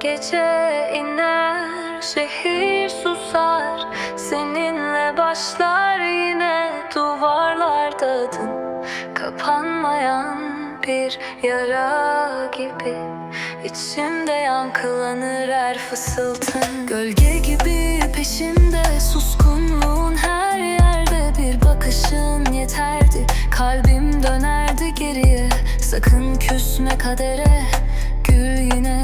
Gece iner, şehir susar. Seninle başlar yine duvarlarda adın. Kapanmayan bir yara gibi. İçimde yankılanır her fısıltın. Gölge gibi peşimde suskunluğun her yerde. Bir bakışın yeterdi. Kalbim dönerdi geriye. Sakın küsme kadere. Gül yine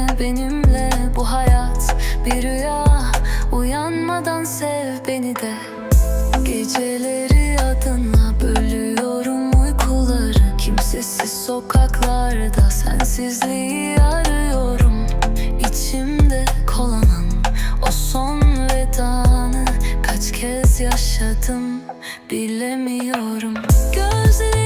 bilemiyorum Gözlerin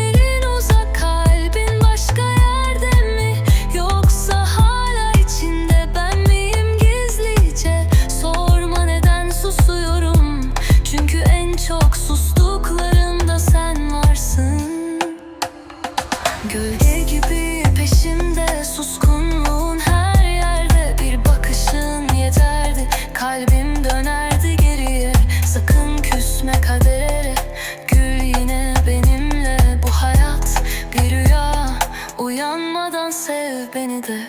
sev beni de.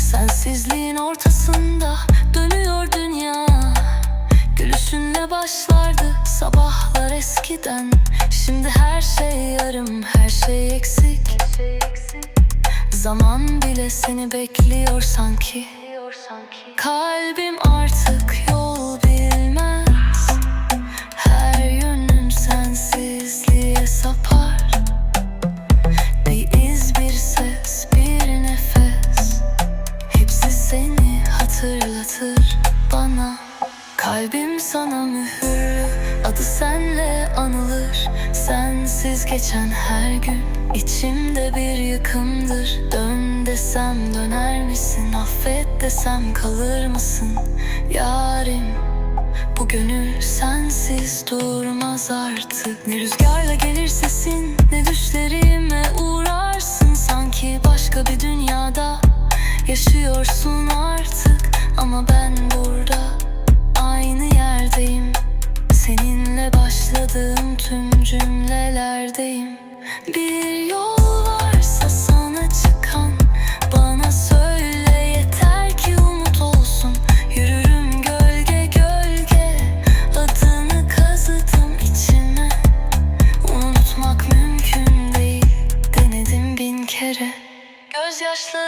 Sensizliğin ortasında dönüyor dünya. Gülüşünle başlardı sabahlar eskiden. Şimdi her şey yarım, her şey eksik. Zaman bile seni bekliyor sanki. Kalbim hatırlatır bana. Kalbim sana mühürlü Adı senle anılır. Sensiz geçen her gün içimde bir yıkımdır. Dön desem döner misin? Affet desem kalır mısın? Yarim bu gönül sensiz durmaz artık. Ne rüzgarla gelir sesin Ne düşlerime uğrarsın. Sanki başka bir dünyada Yaşıyorsun artık Bir yol varsa sana çıkan Bana söyle yeter ki umut olsun. Yürürüm gölge gölge Adını kazıdım içime. Unutmak mümkün değil Denedim bin kere. Gözyaşlarım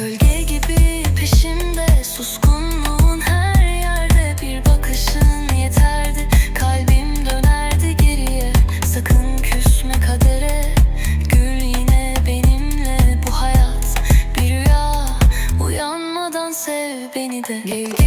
Gölge gibi peşimde suskunluğun her yerde. Bir bakışın yeterdi kalbim dönerdi geriye. Sakın küsme kadere gül yine benimle. Bu hayat bir rüya uyanmadan sev beni de. Gölge